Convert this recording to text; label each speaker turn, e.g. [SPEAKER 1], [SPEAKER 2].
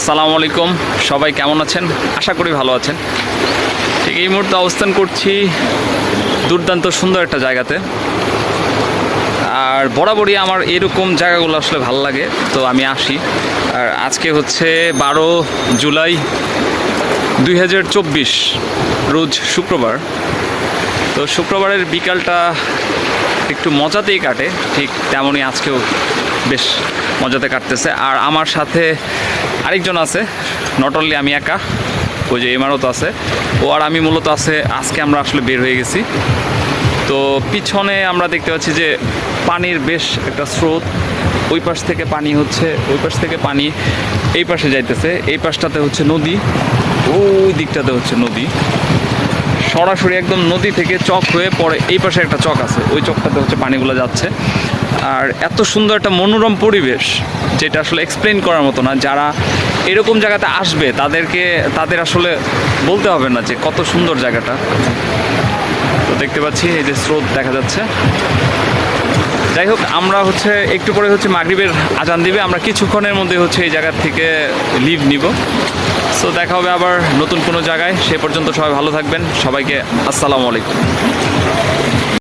[SPEAKER 1] আসসালামু আলাইকুম। সবাই কেমন আছেন? আশা করি ভালো আছেন। ঠিক এই মুহূর্তে অবস্থান করছি দুর্দান্ত সুন্দর একটা জায়গাতে। আর বরাবরই আমার এরকম জায়গাগুলো আসলে ভালো লাগে, তো আমি আসি। আর আজকে হচ্ছে বারো জুলাই দুই হাজার চব্বিশ, রোজ শুক্রবার। তো শুক্রবারের বিকালটা একটু মজাতেই কাটে, ঠিক তেমনই আজকেও বেশ মজাতে কাটতেছে। আর আমার সাথে আরেকজন আছে নট অনলি আমি একা, ওই যে ইমারত আছে, ও আর আমি মূলত আছে, আজকে আমরা আসলে বের হয়ে গেছি। তো পিছনে আমরা দেখতে পাচ্ছি যে পানির বেশ একটা স্রোত, ওই পাশ থেকে পানি হচ্ছে, ওই পাশ থেকে পানি এই পাশে যাইতেছে, এই পাশটাতে হচ্ছে নদী, ওই দিকটাতে হচ্ছে নদী। সরাসরি একদম নদী থেকে চক হয়ে পরে এই পাশে একটা চক আছে। ওই চকটাতে হচ্ছে পানিগুলো যাচ্ছে। আর এত সুন্দর একটা মনোরম পরিবেশ, যেটা আসলে এক্সপ্লেন করার মতো না। যারা এরকম জায়গাতে আসবে, তাদেরকে, তাদের আসলে বলতে হবে না যে কত সুন্দর জায়গাটা। তো দেখতে পাচ্ছি এই যে স্রোত দেখা যাচ্ছে। যাই হোক, আমরা হচ্ছে একটু পরে হচ্ছে মাগরিবের আজান দিবে। আমরা কিছুক্ষণের মধ্যে হচ্ছে এই জায়গা থেকে লিভ নিব। সো দেখা হবে আবার নতুন কোনো জায়গায়। সে পর্যন্ত সবাই ভালো থাকবেন। সবাইকে আসসালামু আলাইকুম।